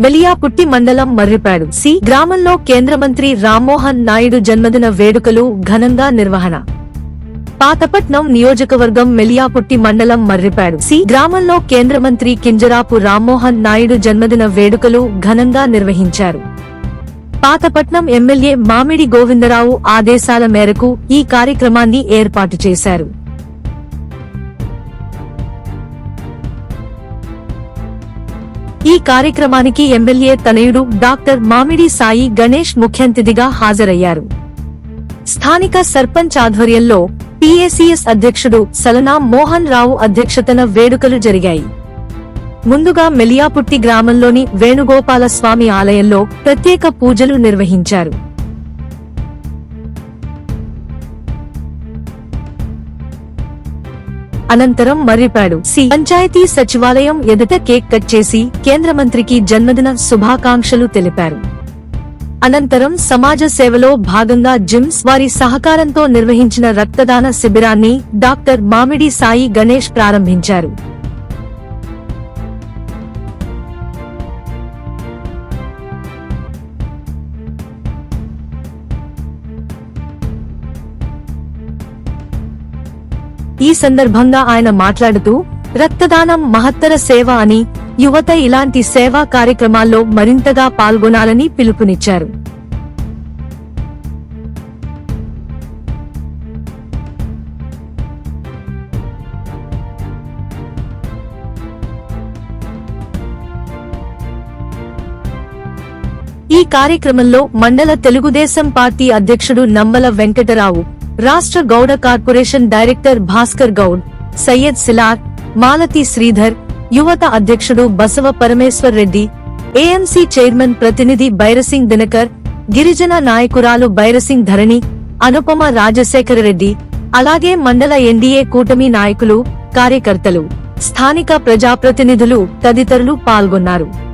మెలియాపుట్టి మండలం మర్రిపాడు సి గ్రామంలో కేంద్ర మంత్రి రామ్మోహన్ నాయుడు జన్మదిన వేడుకలు ఘనంగా నిర్వహణ. పాతపట్నం నియోజకవర్గం మెలియాపుట్టి మండలం మర్రిపాడు సి గ్రామంలో కేంద్ర మంత్రి కింజరాపు రామ్మోహన్ నాయుడు జన్మదిన వేడుకలు ఘనంగా నిర్వహించారు. పాతపట్నం ఎమ్మెల్యే మామిడి గోవిందరావు ఆదేశాల మేరకు ఈ కార్యక్రమాన్ని ఏర్పాటు చేశారు. ఈ కార్యక్రమానికి ఎమ్మెల్యే తనయుడు డాక్టర్ మామిడి సాయి గణేష్ ముఖ్యంతిథిగా హాజరయ్యారు. స్థానిక సర్పంచ్ ఆధ్వర్యంలో పిఏసిఎస్ అధ్యక్షుడు సలనా మోహన్ రావు అధ్యక్షతన వేడుకలు జరిగాయి. ముందుగా మెలియాపుట్టి గ్రామంలోని వేణుగోపాల స్వామి ఆలయంలో ప్రత్యేక పూజలు నిర్వహించారు. అనంతరం మర్రిపాడు సి. పంచాయతీ సచివాలయం ఎదుట కేక్ కట్ చేసి కేంద్ర మంత్రికి జన్మదిన శుభాకాంక్షలు తెలిపారు. అనంతరం సమాజ సేవలో భాగంగా జిమ్స్ వారి సహకారంతో నిర్వహించిన రక్తదాన శిబిరాన్ని డాక్టర్ మామిడి సాయి గణేష్ ప్రారంభించారు. ఈ సందర్భంగా ఆయన మాట్లాడుతూ రక్తదానం మహత్తర సేవ అని యువత ఇలాంటి సేవా కార్యక్రమాల్లో మరింతగా పాల్గొనాలని పిలుపునిచ్చారు. ఈ కార్యక్రమంలో మండల తెలుగుదేశం పార్టీ అధ్యక్షుడు నమ్మల వెంకటరావు రాష్ట్ర గౌడ కార్పొరేషన్ డైరెక్టర్ భాస్కర్ గౌడ్ సయ్యద్ సిలార్ మాలతి శ్రీధర్ యువత అధ్యక్షుడు బసవ పరమేశ్వర్ రెడ్డి ఏఎంసీ చైర్మన్ ప్రతినిధి బైరసింగ్ దినకర్ గిరిజన నాయకురాలు బైరసింగ్ ధరణి అనుపమ రాజశేఖర రెడ్డి అలాగే మండల ఎన్డీఏ కూటమి నాయకులు కార్యకర్తలు స్థానిక ప్రజాప్రతినిధులు తదితరులు పాల్గొన్నారు.